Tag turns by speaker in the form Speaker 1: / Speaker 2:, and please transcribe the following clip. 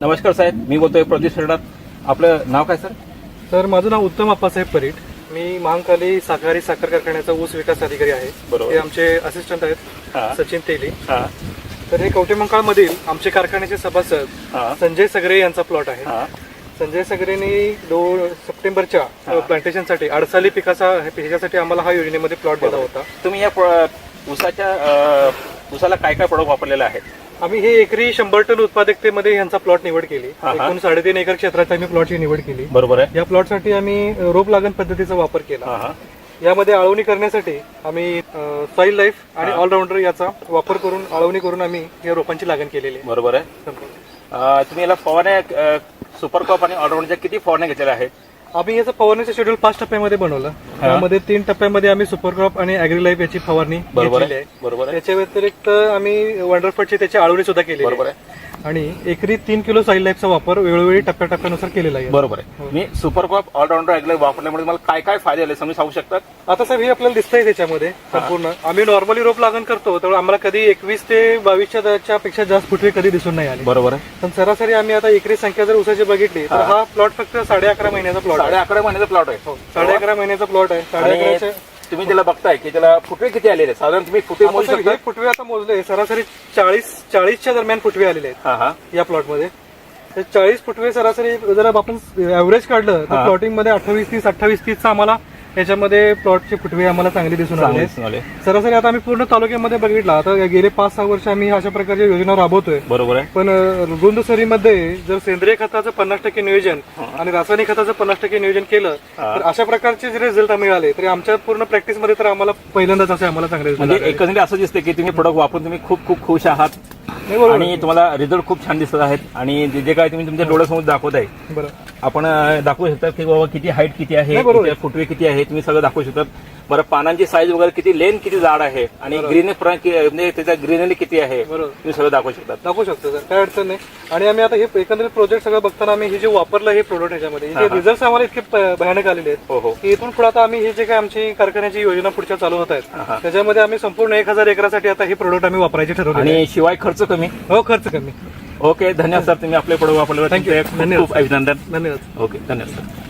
Speaker 1: नमस्कार साहेब मी बोलतोय प्रदीप सरडात आपलं नाव काय सर?
Speaker 2: तर माझं नाव उत्तम अप्पासाहेब परीट. मी महांकाली साखरी साखर कारखान्याचा ऊस विकास अधिकारी आहे.
Speaker 1: बरोबर.
Speaker 2: हे आमचे असिस्टंट
Speaker 1: हा.
Speaker 2: आहेत सचिन तेली.
Speaker 1: हा.
Speaker 2: तर हे कवटेमंकाळ मधील आमचे कारखान्याचे सभासद
Speaker 1: हा.
Speaker 2: संजय सगरे यांचा प्लॉट आहे.
Speaker 1: हा.
Speaker 2: संजय सगरेंनी दोन सप्टेंबरच्या प्लांटेशनसाठी अडसाली पिकाचा ह्याच्यासाठी आम्हाला हा योजनेमध्ये प्लॉट दिला होता.
Speaker 1: तुम्ही या ऊसाच्या अ, ऊसाला काय काय प्रोडक्ट वापरलेले आहेत?
Speaker 2: आम्ही हे एकरी शंभर टन उत्पादकतेमध्ये यांचा प्लॉट निवड केली.
Speaker 1: हा, हा.
Speaker 2: एकूण साडेतीन एकर क्षेत्रात आम्ही प्लॉटची निवड केली.
Speaker 1: बरोबर आहे.
Speaker 2: या प्लॉटसाठी आम्ही रोप लागण पद्धतीचा वापर केला.
Speaker 1: हा हा.
Speaker 2: यामध्ये आळवणी करण्यासाठी आम्ही सॉइल लाईफ आणि ऑलराऊंडर याचा वापर करून आळवणी करून आम्ही या रोपांची लागण केलेली
Speaker 1: बरोबर आहे. अ, तुम्ही याला फवारण्या सुपर कॉप आणि ऑलराऊंडच्या किती फवारण्या घेतलेल्या आहेत?
Speaker 2: आम्ही याचं फवारणीचं शेड्यूल पाच टप्प्यामध्ये बनवलं. यामध्ये तीन टप्प्यामध्ये आम्ही सुपरक्रॉप आणि अॅग्री लाईफ याची फवारणी
Speaker 1: बरोबर
Speaker 2: घेतलेली
Speaker 1: आहे.
Speaker 2: आहे
Speaker 1: बरोबर आहे.
Speaker 2: त्याच्या व्यतिरिक्त आम्ही वंडरफटची त्याची आळवणी सुद्धा केली
Speaker 1: बरोबर आहे.
Speaker 2: आणि एकरी तीन किलो सॉइल लाईफचा वापर वेळोवेळी टप्प्याटप्प्यानुसार केलेला आहे.
Speaker 1: बरोबर आहे. मी सुपर कॉप ऑलराऊंडर ऐकलं वापरल्यामुळे मला काय काय फायदे आले समजून सांगू शकतात
Speaker 2: आता साहेब हे आपल्याला दिसतंय त्याच्यामध्ये संपूर्ण. आम्ही नॉर्मली रोप लागण करतो तर आम्हाला कधी एकवीस ते बावीसच्या पेक्षा जास्त फुटवे कधी दिसून नाही आले.
Speaker 1: बरोबर आहे.
Speaker 2: पण सरासरी आम्ही आता एकरी संख्या जर उसाची बघितली तर हा. प्लॉट फक्त साडे अकरा महिन्याचा प्लॉट आहे.
Speaker 1: साडे अकरा महिन्याचा प्लॉट आहे.
Speaker 2: साडे अकरा महिन्याचा प्लॉट आहे. साडे अकराच्या
Speaker 1: तुम्ही त्याला बघताय की त्याला फुटवे किती आलेले आहेत? साधारण तुम्ही फुटवे
Speaker 2: आता
Speaker 1: मोजू
Speaker 2: सर
Speaker 1: शकता?
Speaker 2: हे फुटवे आता मोजले सरासरी चाळीस चाळीसच्या दरम्यान फुटवे आलेले आहेत
Speaker 1: हा हा.
Speaker 2: या प्लॉटमध्ये. तर चाळीस फुटवे सरासरी जर आपण ऍव्हरेज काढलं तर प्लॉटिंगमध्ये अठ्ठावीस तीस अठ्ठावीस तीसचा आम्हाला याच्यामध्ये प्लॉटचे फुटवे आम्हाला चांगले दिसून आले
Speaker 1: चांगले
Speaker 2: आहेत.
Speaker 1: दिसून आले.
Speaker 2: सरासरी आता आम्ही पूर्ण तालुक्यामध्ये बघितला आता गेले पाच सहा वर्ष आम्ही अशा प्रकारच्या योजना राबवतोय
Speaker 1: बरोबर आहे
Speaker 2: पण सरीमध्ये जर सेंद्रिय खताचं पन्नास टक्के नियोजन आणि रासायनिक खताचं पन्नास टक्के नियोजन केलं तर अशा प्रकारचे जे रिझल्ट मिळाले तरी आमच्या पूर्ण प्रॅक्टिसमध्ये तर आम्हाला पहिल्यांदाच असे आम्हाला चांगले result
Speaker 1: म्हणजे
Speaker 2: आले.
Speaker 1: एकंदरीत असं दिसतं की तुम्ही प्रोडक्ट वापरून तुम्ही खूप खूप खुश आहात. आणि तुम्हाला रिझल्ट खूप छान दिसत आहेत. आणि जे जे काय तुम्ही तुमच्या डोळ्यासमोर दाखवत आहे आपण दाखवू शकता की बाबा किती हाईट किती आहे फुटवे किती आहे तुम्ही सगळं दाखवू शकता. बरं पानांची साईज वगैरे किती लेन किती जाड आहे? आणि ग्रीन म्हणजे त्याचा ग्रीनरी किती आहे?
Speaker 2: बरोबर.
Speaker 1: तुम्ही सगळं दाखवू शकता
Speaker 2: दाखवू शकतो सर काय अडचण नाही. आणि आम्ही आता हे एकंदरीत प्रोजेक्ट सगळं बघताना आम्ही हे जे वापरलं हे प्रोडक्ट ह्याच्यामध्ये हे रिझल्ट आम्हाला इतके भयानक आलेले आहेत.
Speaker 1: हो हो.
Speaker 2: की इथून पुढे आता आम्ही हे जे काय आमची कारखान्याची योजना पुढच्या चालू होत आहेत त्याच्यामध्ये आम्ही संपूर्ण एक हजार एकरासाठी आता हे प्रोडक्ट आम्ही वापरायचे ठरवले
Speaker 1: आणि शिवाय खर्च कमी?
Speaker 2: हो खर्च कमी.
Speaker 1: ओके धन्यवाद सर तुम्ही आपले प्रोडक्ट खूप
Speaker 2: धन्यवाद.
Speaker 1: खूप अभिनंदन.
Speaker 2: धन्यवाद.
Speaker 1: ओके धन्यवाद सर.